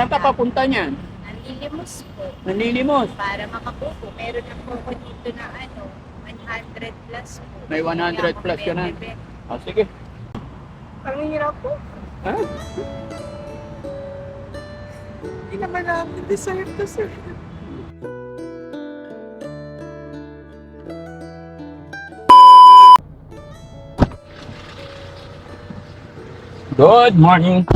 Saan ka papunta niyan? Nanlilimos po. Nanlilimos. Para makabuko. Meron na po ako dito na ano, 100 plus po. May 100 plus ka na. Ah, sige. Ang hirap po. Ha? Hindi naman namin deserve to sir. Good morning.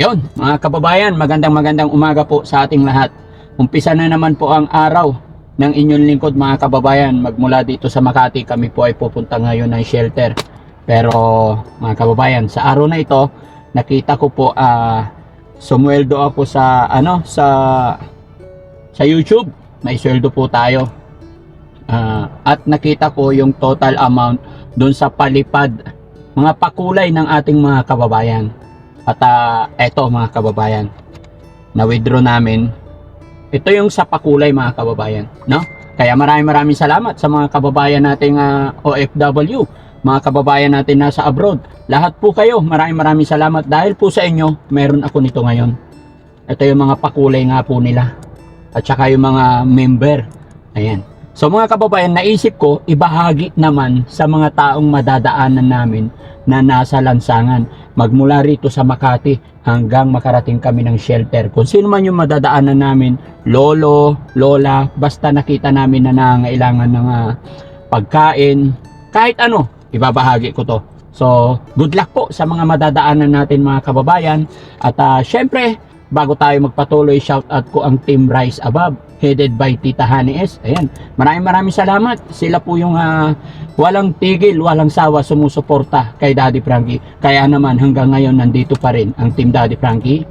Yun, mga kababayan, magandang magandang umaga po sa ating lahat. Umpisa na naman po ang araw ng inyong lingkod mga kababayan. Magmula dito sa Makati, kami po ay pupunta ngayon ng shelter. Pero mga kababayan, sa araw na ito, nakita ko po ah sumweldo ako sa ano sa sa YouTube. May sweldo po tayo. Ah, at nakita ko yung total amount doon sa palipad mga pakulay ng ating mga kababayan. At ah, eto mga kababayan, na withdraw namin. Ito yung sa pakulay mga kababayan, no? Kaya maraming maraming salamat sa mga kababayan nating ah, OFW, mga kababayan natin nasa abroad. Lahat po kayo, maraming maraming salamat dahil po sa inyo, meron ako nito ngayon. Ito yung mga pakulay nga po nila. At saka yung mga member. Ayan. So mga kababayan, naisip ko, ibahagi naman sa mga taong madadaanan namin na nasa lansangan. Magmula rito sa Makati hanggang makarating kami ng shelter. Kung sino man yung madadaanan namin, lolo, lola, basta nakita namin na nangailangan ng ah, pagkain, kahit ano, ibabahagi ko to. So, good luck po sa mga madadaanan natin mga kababayan. At ah, syempre, bago tayo magpatuloy, shout out ko ang Team Rise Above, headed by Tita Honey S. Ayan, maraming maraming salamat. Sila po yung ah, walang tigil, walang sawa sumusuporta kay Daddy Frankie. Kaya naman hanggang ngayon nandito pa rin ang Team Daddy Frankie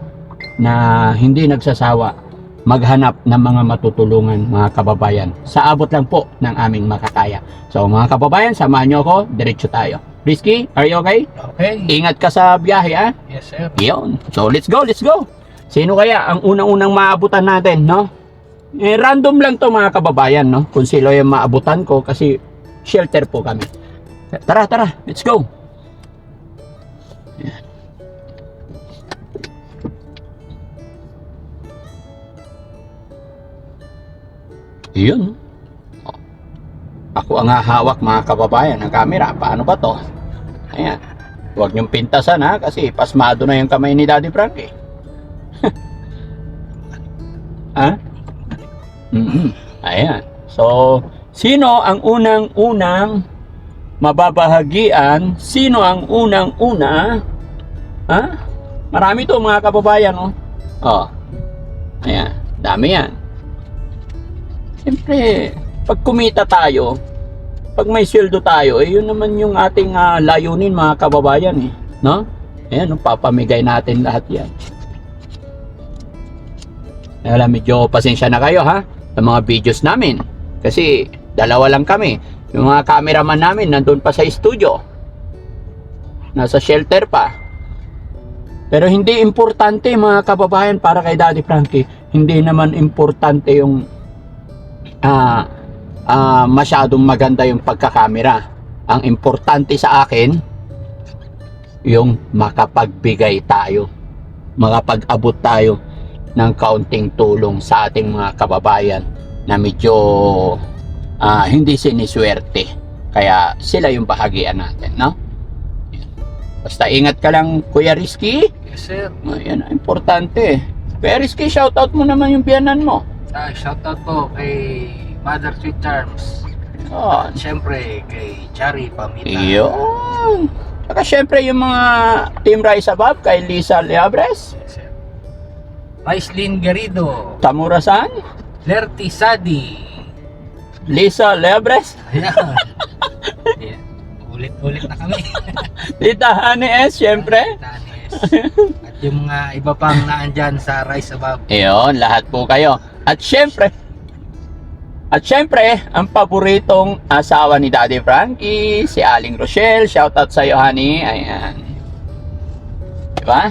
na hindi nagsasawa maghanap ng mga matutulungan mga kababayan. Sa abot lang po ng aming makakaya. So mga kababayan, samahan nyo ako, diretso tayo. Risky, are you okay? Okay. Ingat ka sa biyahe ah. Yes, sir. Yun. So let's go, let's go. Sino kaya ang unang-unang maabutan natin, no? Eh, random lang to mga kababayan, no? Kung sino yung maabutan ko kasi shelter po kami. Tara, tara, let's go. Yan. Yun. Ako ang hahawak mga kababayan ng camera. Paano ba to? Ayan. Huwag niyong pintasan ha kasi pasmado na yung kamay ni Daddy Frankie. ha? Mhm. Ayan. So, sino ang unang-unang mababahagian? Sino ang unang-una? Ha? Marami to mga kababayan, oh. Oh. Ayan. Dami yan. Siyempre, pag kumita tayo, pag may sweldo tayo, eh yun naman yung ating ah, layunin mga kababayan eh. No? Ayan, no, papamigay natin lahat yan. Lang, medyo pasensya na kayo ha sa mga videos namin. Kasi dalawa lang kami. Yung mga cameraman namin nandun pa sa studio. Nasa shelter pa. Pero hindi importante mga kababayan para kay Daddy Frankie. Hindi naman importante yung ah ah, masyadong maganda yung pagkakamera. Ang importante sa akin, yung makapagbigay tayo. Makapag-abot tayo ng kaunting tulong sa ating mga kababayan na medyo ah, hindi siniswerte. Kaya sila yung bahagian natin, no? Basta ingat ka lang, Kuya Rizky. Yes, sir. Ayan, importante. Kuya Rizky, shoutout mo naman yung biyanan mo. Ah, shoutout po kay Mother Sweet Charms. Oh, At syempre kay Chari Pamita. Yun. Saka syempre yung mga Team Rise Above kay Lisa Leabres, Yes, sir. Raislin Garrido. Tamura-san, Lerty Sadi. Lisa Leabres, Ayan. Ayan. Ulit-ulit na kami. Tita Honey S, syempre. Tanis. At yung mga iba pang naandyan sa Rise Above. Ayun, lahat po kayo. At syempre, at syempre, ang paboritong asawa ni Daddy Frankie, si Aling Rochelle. Shoutout sa iyo, honey. Ayan. Diba?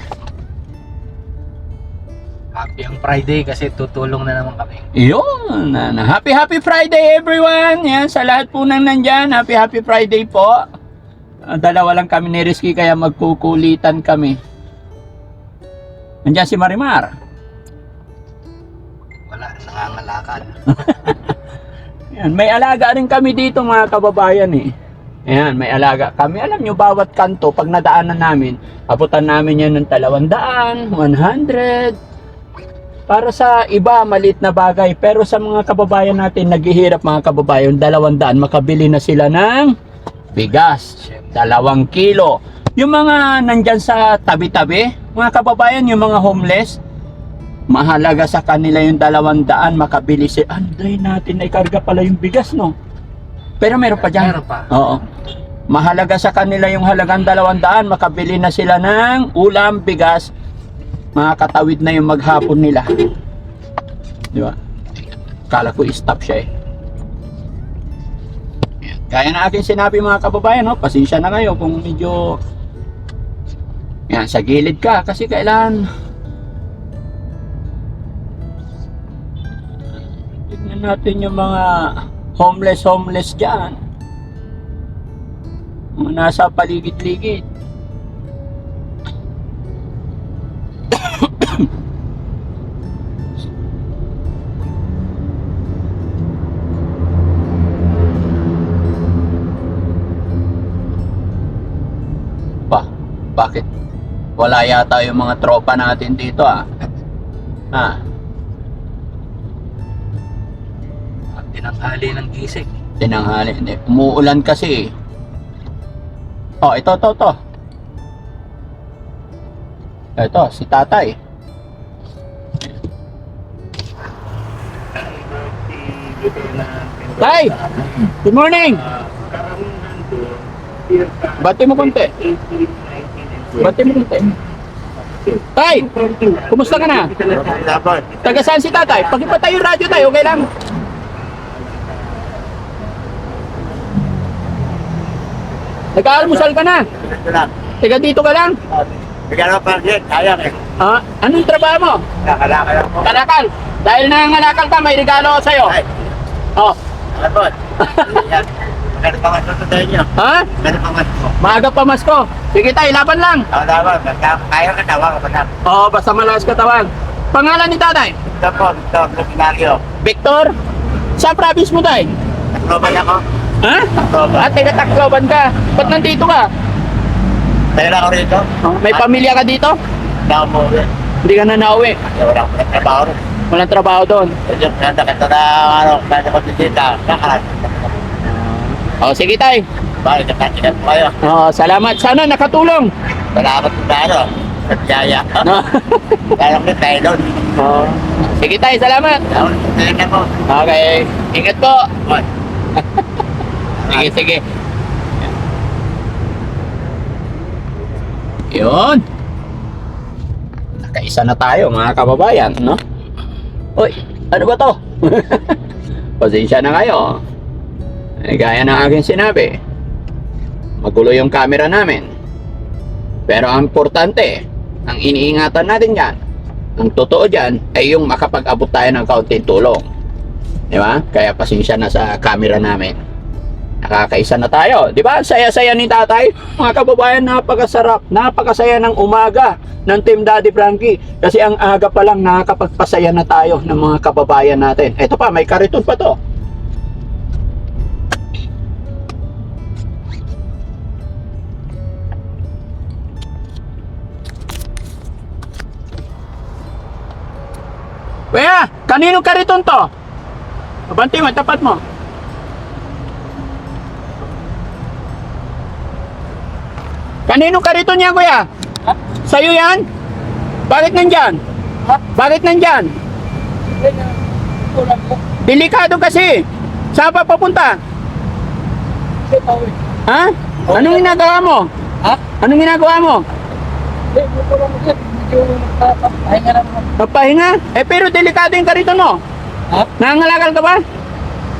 Happy ang Friday kasi tutulong na naman kami. Yun. na- na- Happy, happy Friday everyone. Yan, sa lahat po nang nandyan. Happy, happy Friday po. Dalawa lang kami ni Rizky kaya magkukulitan kami. Nandiyan si Marimar. Wala, nangangalakal. Yan, may alaga rin kami dito mga kababayan eh. Ayan, may alaga kami. Alam nyo, bawat kanto, pag nadaanan namin, abutan namin yan ng dalawang daan, 100. Para sa iba, malit na bagay. Pero sa mga kababayan natin, naghihirap mga kababayan, dalawang daan, makabili na sila ng bigas. Dalawang kilo. Yung mga nandyan sa tabi-tabi, mga kababayan, yung mga homeless, mahalaga sa kanila yung dalawang daan, makabili si Anday natin, ay karga pala yung bigas, no? Pero meron pa dyan. Meron pa. Oo. Mahalaga sa kanila yung halagang dalawang daan, makabili na sila ng ulam, bigas, makakatawid na yung maghapon nila. Di ba? Kala ko stop siya eh. Kaya na akin sinabi mga kababayan, no? pasensya na kayo kung medyo yan, sa gilid ka kasi kailan tignan natin yung mga homeless homeless dyan mga nasa paligid-ligid bakit? Wala yata yung mga tropa natin dito ah. Ah. At tinanghali ng gising. tinanghali hindi. Umuulan kasi oh ito to to ito si tatay. Tay! Good morning! Bati mo konti bati mo konti tay kumusta ka na taga saan si tatay pakipatay yung radyo tayo okay lang Nag-aalmusal ka na? Tiga dito ka lang? Bigyan mo pa rin, sayang eh. Ah, anong trabaho mo? Nakalakal ako. Kalakal. Dahil nangangalakal ka, may regalo ako sa'yo. Ay, Oh, alam mo. Yan. Ganun pa nga susundan niyo. ha? Ganun pa nga mo. Maaga pa Masko. Sige tayo, laban lang. Naman, pagka- kaya ka tawa ka pa na. Oo, basta malakas katawan. Pangalan ni tatay? Ito po, ito, Luminario. Victor? Saan province mo tayo? Takloban ako. Ha? Takloban. At taga Tacloban ka. Ba't nandito ka? Tayo na ako rito. Oh, may pamilya ka dito? Hindi ako umuwi. Hindi ka na nauwi. Wala akong nagtrabaho rin. Walang trabaho doon. Kasi nakakita na, ano, kaya ko dito. Nakalat. Oh, sige tay. Bakit, nakatinan po kayo. Oh, salamat. Sana nakatulong. Salamat po na, sa biyaya. No? Kaya ko tayo doon. oh. Sige tay, salamat. Tingnan mo. Okay. Ingat po. Sige, sige. Yun. Nakaisa na tayo mga kababayan, no? Uy, ano ba to? Pasensya na kayo. Eh, gaya ng aking sinabi, magulo yung camera namin. Pero ang importante, ang iniingatan natin dyan, ang totoo dyan, ay yung makapag-abot tayo ng kaunting tulong. Di ba? Kaya pasensya na sa camera namin. Nakakaisa na tayo. Di ba? Saya-saya ni tatay. Mga kababayan, napakasarap. Napakasaya ng umaga ng Team Daddy Frankie. Kasi ang aga pa lang nakakapagpasaya na tayo ng mga kababayan natin. Ito pa, may kariton pa to. Kuya, kanino kariton to? Abanti mo, tapat mo. Kanino karito niya, kuya? Sa'yo yan? Bakit nandyan? Bakit nandyan? Delikado kasi. Saan pa papunta? Ha? Anong ginagawa mo? Ha? Anong ginagawa mo? Magpahinga? Eh pero delikado yung kariton mo. Ha? Nangangalakal ka ba?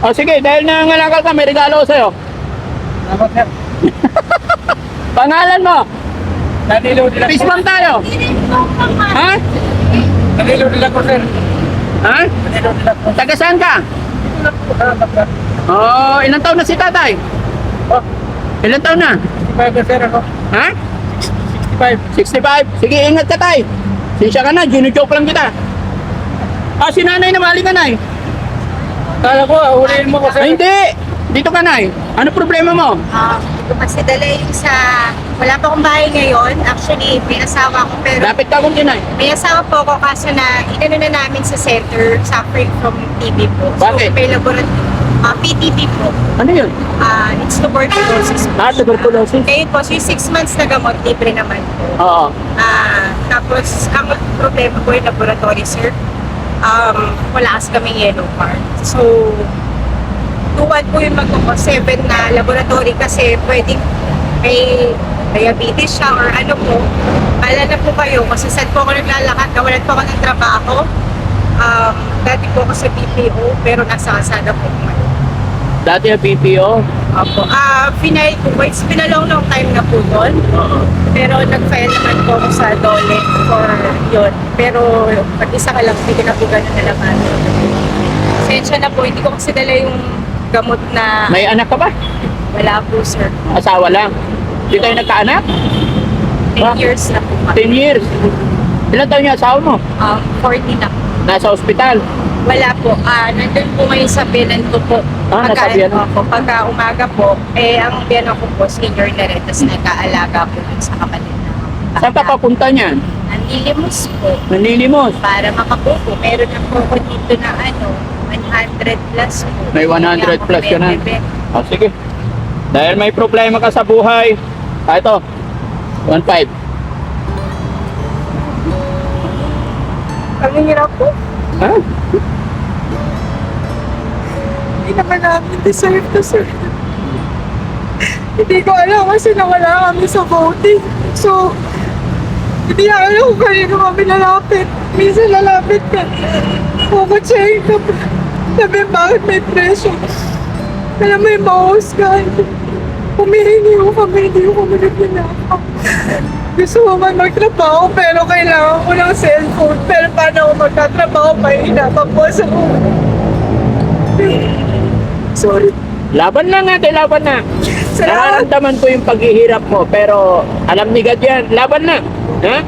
O sige, dahil nangangalakal ka, may regalo ko sa'yo. Salamat, sir. Pangalan mo? Nanilo nila Peace bomb tayo. Ha? Nanilo nila ko, sir. Ha? Nanilo nila ko. Taga saan ka? Oh, ilang taon na si tatay? Oh, Ilang taon na? 65 na sir ako. Ha? 65. 65. Sige, ingat ka tay. Sinsya ka na, ginujoke lang kita. Ah, si nanay na mali ka nay. Kala ko, huliin mo ko sir. Ay, hindi. Dito ka nay. Ano problema mo? Hindi ko kasi dala yung sa... Wala pa akong bahay ngayon. Actually, may asawa ko pero... Lapit ka kung tinay. May asawa po ako kaso na inano na namin sa center suffering from TB po. Bakit? So, may laboratory. Uh, PTB po. Ano yun? Uh, it's tuberculosis po. Ah, tuberculosis. Ngayon po, so yung 6 months na gamot, libre naman po. Oo. Ah, tapos, ang problema po yung laboratory, sir. Um, wala kasi kaming yellow card. So, tuwan po yung magkuko, 7 na laboratory kasi pwedeng may diabetes siya or ano po. Pala na po kayo kasi saan po ako naglalakad, nawalan po ako ng trabaho. Um, dati po ako sa BPO pero nasa kasada po ngayon. Dati yung PPO. Opo. Ah, final po po. It's been a long, long time na po doon. Oo. Pero nag-file naman po ako sa Dole for yun. Pero pag isa ka lang, hindi ko na po ganun nalaman. Sensya na po, hindi ko kasi dala yung gamot na May anak ka ba? wala po, sir. Asawa lang. Di tayo nagkaanak? 10 Ah. years na po. 10 years. Ilan taon yung asawa mo? Um, 40 na po. Nasa ospital. Wala po. Ah, nandun po ngayon sa Binan ko po. Ah, nasa Pagka, Bianan. Opo, pagka umaga po, eh, ang Bianan ko po, senior na rin, tapos nag-aalaga po sa kapatid na. Saan ka papunta niyan? Nanlilimos po. Nanilimos. para makabuko. Meron na po ako dito na ano, 100 plus po. May 100 plus ka na. O, sige. Dahil may problema ka sa buhay. Ah, ito. 1.5. Ang hirap po. Ha? Hindi naman namin deserve to sir. Hindi ko alam kasi nawala kami sa voting. So, hindi na alam kung kanino kami lalapit. Minsan lalapit ka. Pumacheck pa. Sabi, bakit may presyo? Alam mo yung mahusgan. Humihingi ko kami, hindi ko kami nagpinapa. Gusto ko man magtrabaho pero kailangan ko ng cellphone. Pero paano ako magtatrabaho? Mahihinapan po sa Sorry. Laban lang natin, laban na. Salamat. Nararamdaman ko yung paghihirap mo, pero alam ni God yan, laban na. Ha?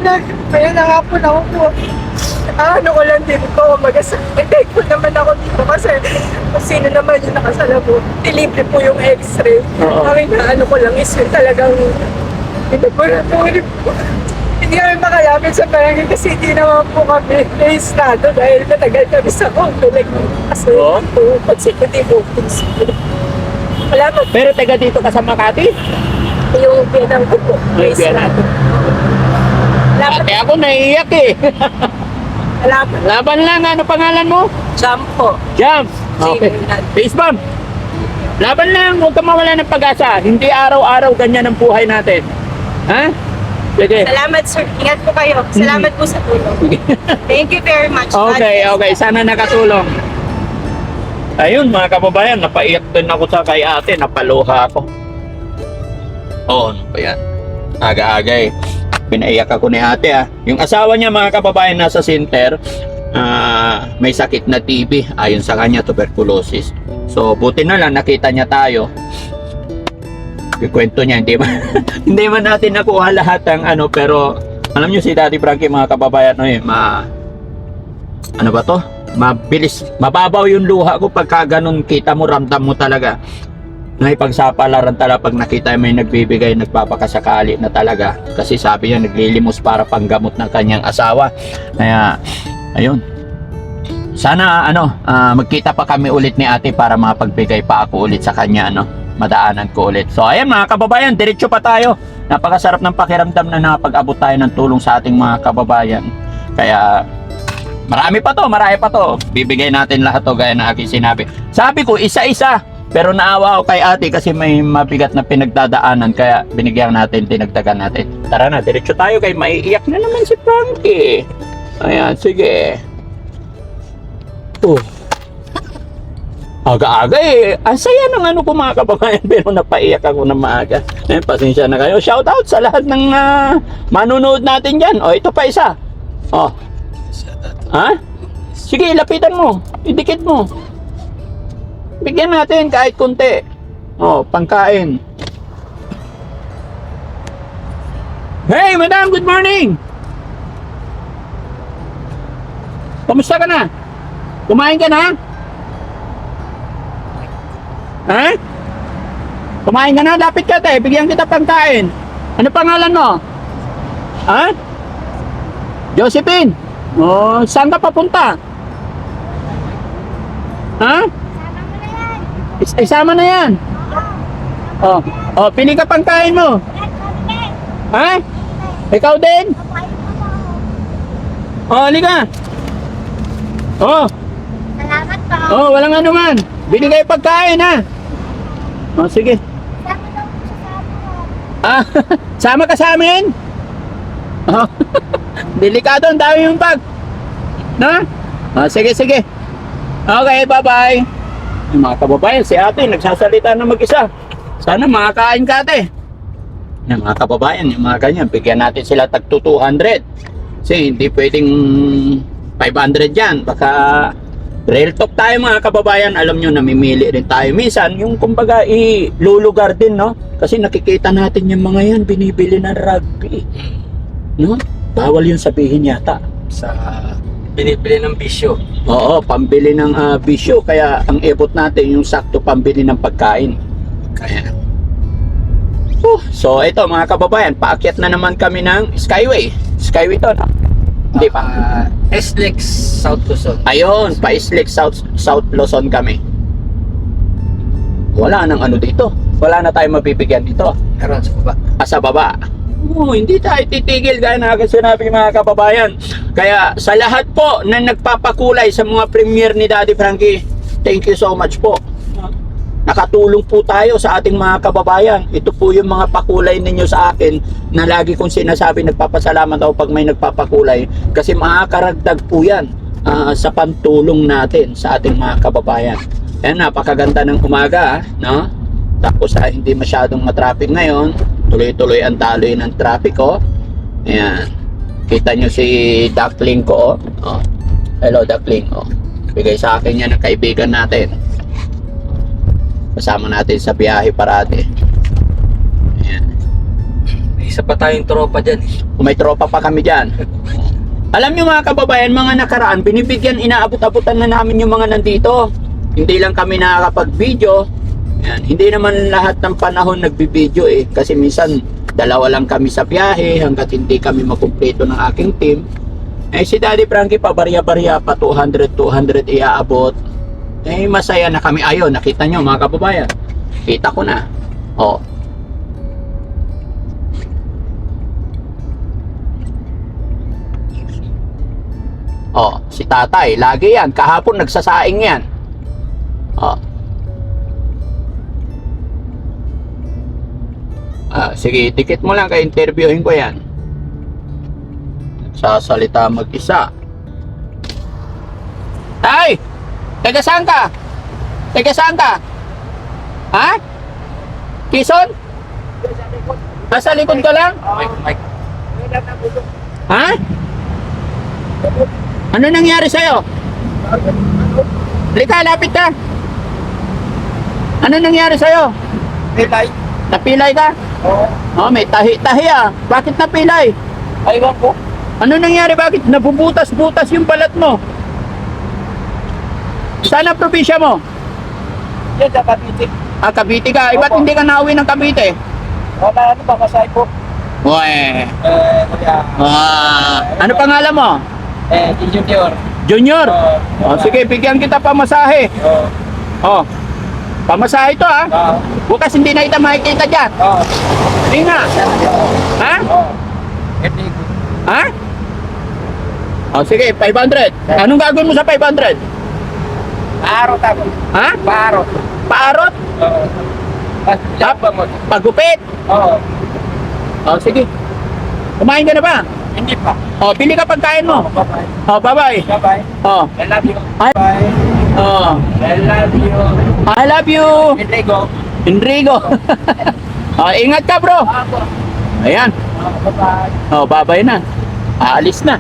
Kaya nakapon ako po. Ah, ano ko lang din po, mag-asakit ko naman ako dito kasi kung sino naman yung nakasalabo. Delivery po yung x-ray. Oo. Ang inaano ko lang is yung talagang laboratory po. Hindi kami makalapit sa barangay kasi hindi naman po kami na-estado dahil matagal kami sa contact. Kasi Oo. po, consecutive books. Wala pa Pero taga dito ka sa Makati? yung pinang ko po. Ay. Wala pa, Ate ako naiiyak eh. pa. laban lang, ano pangalan mo? Jump po. Jump. Okay. Face bump. Laban lang, huwag ka mawala ng pag-asa. Hindi araw-araw ganyan ang buhay natin. Ha? Sige. Salamat sir. Ingat po kayo. Salamat po sa tulong. Thank you very much. Okay, okay. Sana nakatulong. Ayun mga kababayan, napaiyak din ako sa kay ate, napaluha ako. Oo, ano pa yan? Aga-aga eh. Pinaiyak ako ni ate ah. Yung asawa niya mga kababayan nasa center, ah, may sakit na TB. Ayon sa kanya, tuberculosis. So, buti na lang nakita niya tayo. Yung kwento niya, hindi man, hindi man natin nakuha lahat ng ano, pero alam niyo si Daddy Frankie mga kababayan, no, eh, ma, ano ba to? Mabilis, mababaw yung luha ko pagka ganun kita mo, ramdam mo talaga. Na ipagsapalaran talaga pag nakita may nagbibigay, nagpapakasakali na talaga. Kasi sabi niya, naglilimos para panggamot ng kanyang asawa. Kaya, ayun. Sana, ano, ah, magkita pa kami ulit ni ate para mapagbigay pa ako ulit sa kanya, ano, madaanan ko ulit. So, ayan mga kababayan, diretso pa tayo. Napakasarap ng pakiramdam na nakapag-abot tayo ng tulong sa ating mga kababayan. Kaya, Marami pa to, marami pa to. Bibigay natin lahat to gaya na aking sinabi. Sabi ko, isa-isa. Pero naawa ako kay ate kasi may mabigat na pinagdadaanan kaya binigyan natin, tinagdagan natin. Tara na, diretso tayo kay maiiyak na naman si Frankie. Ayan, sige. Oh. Aga-aga eh. Ang saya ng ano ko mga kababayan pero napaiyak ako na maaga. Eh, pasensya na kayo. Shout out sa lahat ng ah, manunood natin dyan. O, ito pa isa. Oh, Ha? Sige, lapitan mo. Idikit mo. Bigyan natin kahit konti. Oh, pangkain. Hey, madam, good morning! Kamusta ka na? Kumain ka na? Ha? Kumain ka na? Lapit ka te, bigyan kita pangkain. Ano pangalan mo? Ha? Josephine? Oh, saan ka papunta? Ha? Is isama na yan. Oh, oh, pili ka pangkain mo. Ha? Ikaw din? Oh, halika. Oh, Salamat po. oh, walang ano man. Binigay pagkain ha. Oh, sige. Ah, sama ka sa amin? Oh, delikado, ang dami yung bag. Na? Ah, sige, sige. Okay, bye-bye. Yung mga kababayan, si ate, nagsasalita na mag-isa. Sana makakain ka ate. Yung mga kababayan, yung mga ganyan, bigyan natin sila tag 200. Kasi hindi pwedeng 500 yan. Baka real talk tayo mga kababayan. Alam nyo, namimili rin tayo. Minsan, yung kumbaga, ilulugar din, no? Kasi nakikita natin yung mga yan, binibili ng rugby. No? Bawal yung sabihin yata. Sa binibili ng bisyo. Oo, pambili ng ah, bisyo. Kaya ang ebot natin yung sakto pambili ng pagkain. Kaya, Oh, so ito mga kababayan, paakyat na naman kami ng Skyway. Skyway to, no? Hindi pa. ah, SLEX South Luzon. Ayun, pa-Islik South, South Luzon kami. Wala nang ano dito. Wala na tayong mabibigyan dito. Meron sa baba. Ah, sa baba. Oo, hindi tayo titigil gaya na agad sinabi mga kababayan. Kaya sa lahat po na nagpapakulay sa mga premiere ni Daddy Frankie, thank you so much po. Nakatulong po tayo sa ating mga kababayan. Ito po yung mga pakulay ninyo sa akin na lagi kong sinasabi nagpapasalamat ako pag may nagpapakulay kasi makakaragdag po yan ah, sa pantulong natin sa ating mga kababayan. Ayan, napakaganda ng umaga, ah, no? Tapos ah, hindi masyadong matraffic ngayon. Tuloy-tuloy ang taloy ng traffic, oh. Ayan. Kita nyo si Duckling ko, oh. oh. Hello, Duckling, oh. Bigay sa akin yan ng kaibigan natin. Kasama natin sa biyahe parati. Ayan. May isa pa tayong tropa dyan. eh. Kung may tropa pa kami dyan. Alam nyo mga kababayan, mga nakaraan, binibigyan, inaabot-abutan na namin yung mga nandito. Hindi lang kami nakakapag-video. Yan. Hindi naman lahat ng panahon nagbibideo eh. Kasi minsan, dalawa lang kami sa biyahe hanggat hindi kami makumpleto ng aking team. Eh si Daddy Frankie pa barya-barya pa 200 200 iaabot. Eh masaya na kami. Ayun, nakita nyo mga kababayan. Kita ko na. Oh, Oh, si tatay, lagi yan. Kahapon nagsasaing yan. Oh. Ah, sige, tikit mo lang kay interviewin ko yan. Sasalita mag-isa. Tay! Taga saan ka? Taga saan ka? Ha? Quezon? Nasa likod ka lang? Ha? Ano nangyari sa'yo? Lika, lapit ka. Ano nangyari sa'yo? Pilay. Napilay ka? Oo. Oh, may tahi-tahi ah. Bakit napilay? Aywan ko. Ano nangyari? Bakit nabubutas-butas yung balat mo? Saan ang probinsya mo? Yan sa Cavite. Ah, Cavite ka. Eh, ba't hindi ka nauwi ng Cavite? Wala ano ba masay po? Uwe. Eh, kuya. Ah, ano pangalan mo? Eh, junior. Junior. Oo. Oh, sige, bigyan kita pamasahe. Oo. Oh. Pamasahe to ah. Oo. Bukas hindi na kita makikita dyan. Oo. Hindi nga. Ha? Oo. Ha? Oh, sige, 500. Anong gagawin mo sa 500? Paaro tamo. Ha? Paaro. Paarot? Oo. Mo. Pagupit? Oo. Oh, sige. Kumain ka na ba? Hindi pa. Oh, bili ka pagkain mo. Bye-bye. Oh, bye-bye. Bye-bye. Oh. I love you. Bye. Oh. I love you. I love you. Enrico. Enrico. oh, ingat ka, bro. Ayan. Oh, babay na. Aalis na.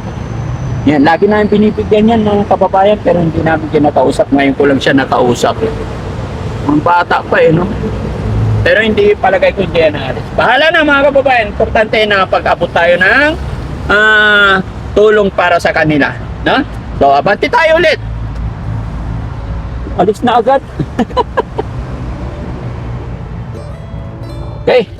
Yan, lagi namin binibigyan yan mga kababayan pero hindi namin siya nakausap. Ngayon ko lang siya nakausap. Ang bata pa eh, no? Pero hindi palagay ko hindi yan naalis. Bahala na mga kababayan. Importante na pag-abot tayo ng ah, tulong para sa kanila. No? So, abante tayo ulit. Alis na agad. okay.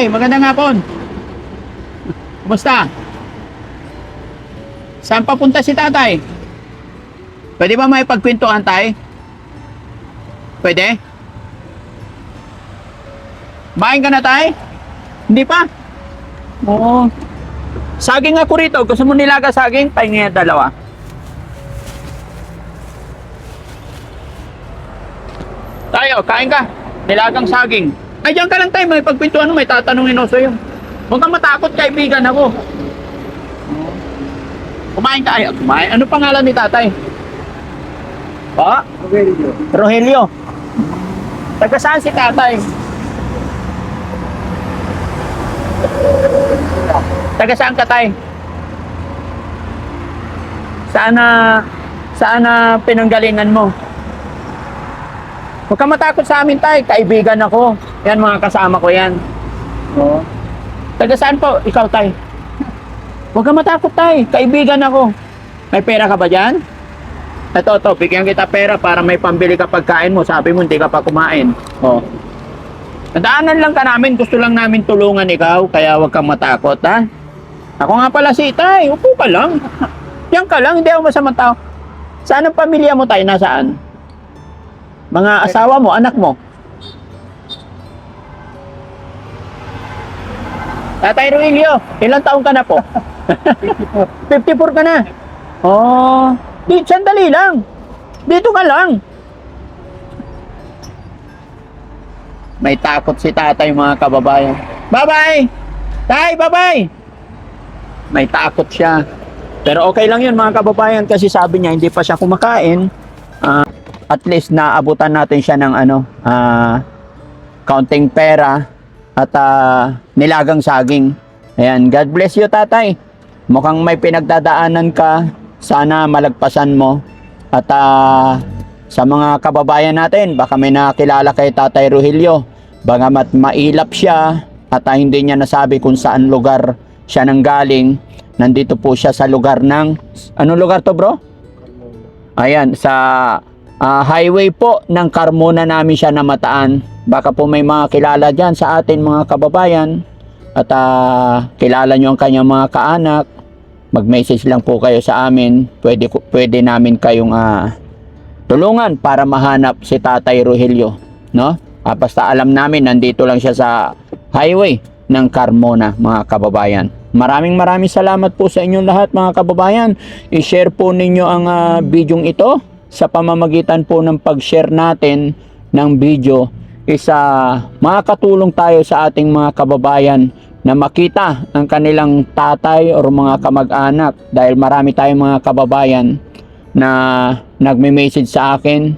Ay, magandang hapon. Kumusta? Saan papunta si tatay? Pwede ba may pagpintuan tay? Pwede? Main ka na tay? Hindi pa? Oo. Saging ako rito. Gusto mo nilaga saging? Pahingi dalawa. Tayo, kain ka. Nilagang saging. Ay, diyan ka lang tayo. May pagpintuan mo, may tatanungin ako sa'yo. Huwag kang matakot, kaibigan ako. Kumain ka. Ay, kumain. Ano pangalan ni tatay? Pa? Rogelio. Rogelio. Taga saan si tatay? Taga saan ka tay? Saan na saan na pinanggalingan mo? Huwag ka matakot sa amin tay, kaibigan ako. Yan mga kasama ko yan. Oo. Taga saan po? Ikaw tay? Huwag ka matakot tay, kaibigan ako. May pera ka ba dyan? Ito, ito, bigyan kita pera para may pambili ka pagkain mo. Sabi mo, hindi ka pa kumain. Oh. Nadaanan lang ka namin, gusto lang namin tulungan ikaw, kaya huwag kang matakot, ha? Ako nga pala si Itay, upo ka lang. Diyan ka lang, hindi ako masamang tao. Saan ang pamilya mo tayo? Nasaan? Mga asawa mo, anak mo? Tatay Ruilio, ilang taong ka na po? 54 ka na? Oh, di, sandali lang. Dito ka lang. May takot si tatay mga kababayan. Bye-bye! Tay, bye-bye! May takot siya. Pero okay lang yun mga kababayan kasi sabi niya hindi pa siya kumakain. Ah, at least naabutan natin siya ng ano, ah, counting pera at ah, nilagang saging. Ayan, God bless you tatay. Mukhang may pinagdadaanan ka. Sana malagpasan mo. At ah, sa mga kababayan natin, baka may nakilala kay Tatay Rogelio. Bagamat mailap siya at ah, hindi niya nasabi kung saan lugar siya nanggaling. Nandito po siya sa lugar ng... Anong lugar to bro? Ayan, sa ah, highway po ng Carmona namin siya namataan. Baka po may mga kilala dyan sa atin mga kababayan. At ah, kilala nyo ang kanyang mga kaanak. Mag-message lang po kayo sa amin. Pwede, pwede namin kayong ah, tulungan para mahanap si Tatay Rogelio. No? Ah, basta alam namin, nandito lang siya sa highway ng Carmona, mga kababayan. Maraming maraming salamat po sa inyong lahat mga kababayan. I-share po ninyo ang ah, bidyong ito sa pamamagitan po ng pag-share natin ng video isa makakatulong tayo sa ating mga kababayan na makita ang kanilang tatay o mga kamag-anak dahil marami tayong mga kababayan na nagme-message sa akin,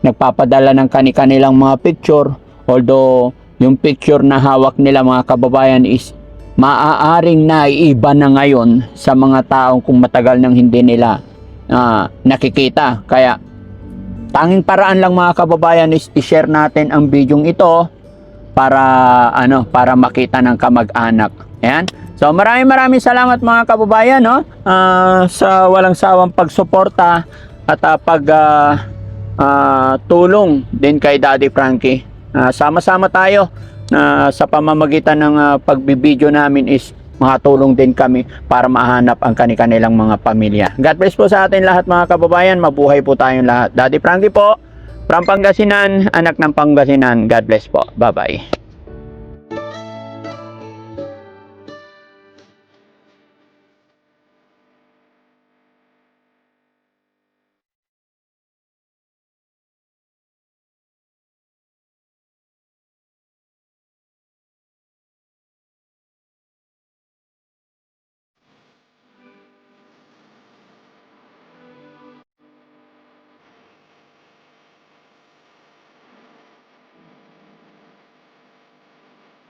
nagpapadala ng kani-kanilang mga picture. Although yung picture na hawak nila mga kababayan is maaaring naiiba na ngayon sa mga taong kung matagal nang hindi nila ah, nakikita. Kaya tanging paraan lang mga kababayan is i-share natin ang bidyong ito para ano para makita ng kamag-anak. Ayan. So maraming maraming salamat mga kababayan no Ah, sa walang sawang pagsuporta at ah, pag ah, ah, tulong din kay Daddy Frankie. Ah, sama-sama tayo na sa pamamagitan ng ah, pagbibideo namin is makatulong din kami para mahanap ang kanilang mga pamilya. God bless po sa atin lahat mga kababayan. Mabuhay po tayong lahat. Daddy Frankie po, From Pangasinan, anak ng Pangasinan. God bless po. Bye-bye.